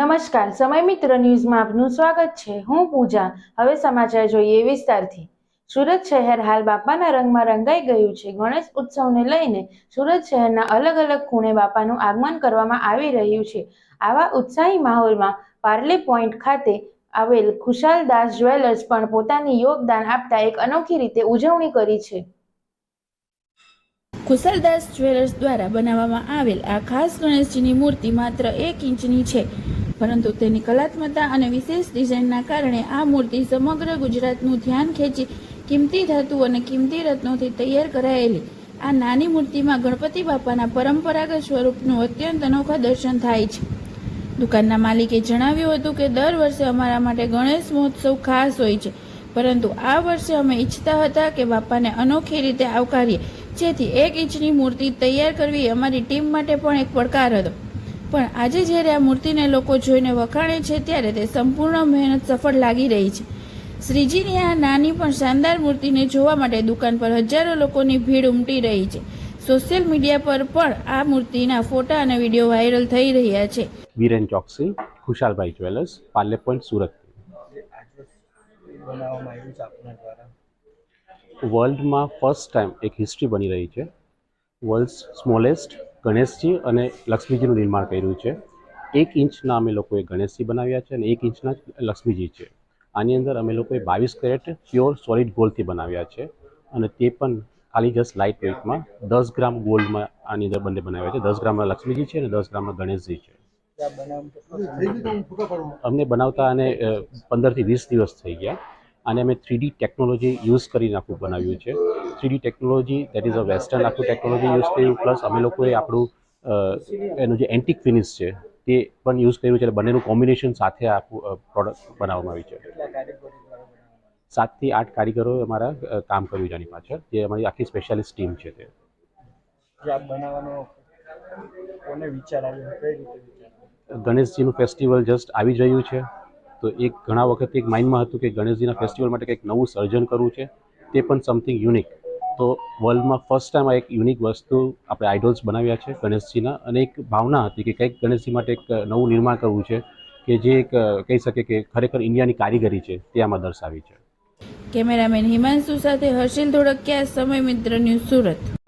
નમસ્કાર, સમય મિત્ર ન્યૂઝમાં આપનું સ્વાગત છે. હું પૂજા. હવે સમાચાર જોઈએ વિસ્તારથી. સુરત શહેર હાલ બાપાના રંગમાં રંગાઈ ગયું છે. ગણેશ ઉત્સવને લઈને સુરત શહેરના અલગ અલગ ખૂણે બાપાનું આગમન કરવામાં આવી રહ્યું છે. આવા ઉત્સાહી માહોલમાં પાર્લે પોઈન્ટ ખાતે આવેલ ખુશાલ દાસ જ્વેલર્સ પણ પોતાની યોગદાન આપતા એક અનોખી રીતે ઉજવણી કરી છે. ખુશાલદાસ જ્વેલર્સ દ્વારા બનાવવામાં આવેલ આ ખાસ ગણેશજીની મૂર્તિ માત્ર એક ઇંચની છે. પરંતુ તેની કલાત્મકતા અને વિશેષ ડિઝાઇનના કારણે આ મૂર્તિ સમગ્ર ગુજરાતનું ધ્યાન ખેંચી કિંમતી ધાતુ અને કિંમતી રત્નોથી તૈયાર કરાયેલી. આ નાની મૂર્તિમાં ગણપતિ બાપાના પરંપરાગત સ્વરૂપનું અત્યંત અનોખા દર્શન થાય છે. દુકાનના માલિકે જણાવ્યું હતું કે દર વર્ષે અમારા માટે ગણેશ મહોત્સવ ખાસ હોય છે, પરંતુ આ વર્ષે અમે ઈચ્છતા હતા કે બાપાને અનોખી રીતે આવકારીએ, જેથી એક ઇંચની મૂર્તિ તૈયાર કરવી અમારી ટીમ માટે પણ એક પડકાર હતો. પણ આજે જ્યારે આ મૂર્તિને લોકો જોઈને વખાણે છે ત્યારે તે સંપૂર્ણ મહેનત સફળ લાગી રહી છે. શ્રીજીની આ નાની પણ શાનદાર મૂર્તિને જોવા માટે દુકાન પર હજારો લોકોની ભીડ ઉમટી રહી છે. સોશિયલ મીડિયા પર પણ આ મૂર્તિના ફોટા અને વીડિયો વાયરલ થઈ રહ્યા છે. Viren Choksi, Khushalbhai jewellers, Parle point Surat. વર્લ્ડમાં ફર્સ્ટ ટાઈમ એક હિસ્ટ્રી બની રહી છે. વર્લ્ડ સ્મોલેસ્ટ ગણેશજી અને લક્ષ્મીજીનું નિર્માણ કર્યું છે. એક ઇંચના અમે લોકોએ ગણેશજી બનાવ્યા છે અને એક ઇંચના લક્ષ્મીજી છે. આની અંદર અમે લોકોએ બાવીસ કેરેટ પ્યોર સોલિડ ગોલ્ડથી બનાવ્યા છે અને તે પણ ખાલી જસ્ટ લાઇટ વેઇટમાં દસ ગ્રામ ગોલ્ડમાં આની અંદર બંને બનાવ્યા છે. દસ ગ્રામના લક્ષ્મીજી છે અને દસ ગ્રામમાં ગણેશજી છે? અમને બનાવતા અને પંદરથી વીસ દિવસ થઈ ગયા. અને અમે થ્રીડી ટેકનોલોજી યુઝ કરીને આખું બનાવ્યું છે. Three D technology that is a western આખું ટેકનોલોજી યુઝ કર્યું પ્લસ અમે લોકોએ આપણું એનું જે એન્ટિક ફિનિશ છે તે પણ યુઝ કર્યું છે એટલે બંનેનું કોમ્બિનેશન સાથે આખું પ્રોડક્ટ બનાવવામાં આવી છે. સાતથી આઠ કારીગરોએ અમારા કામ કર્યું છે આની પાછળ જે અમારી આખી સ્પેશિયાલિસ્ટ ટીમ છે તે? ગણેશજીનું ફેસ્ટિવલ જસ્ટ આવી જ રહ્યું છે. તો એક ઘણા વખત એક માઇન્ડમાં હતું કે ગણેશજીના ફેસ્ટિવલ માટે કંઈક નવું સર્જન કરવું છે, તે પણ સમથિંગ યુનિક તો વર્લ્ડમાં ફર્સ્ટ ટાઈમ આ એક યુનિક વસ્તુ આપણે આઇડોલ્સ બનાવ્યા છે ગણેશજીના અને એક ભાવના હતી કે કંઈક ગણેશજી માટે એક નવું નિર્માણ કરવું છે, કે જે એક, કહી શકે કે ખરેખર ઇન્ડિયાની કારીગરી છે, તે આમાં દર્શાવી છે. કેમેરામેન હિમાંશુ સાથે હર્ષિલ ધોળકિયા સમય મિત્ર ન્યૂઝ સુરત.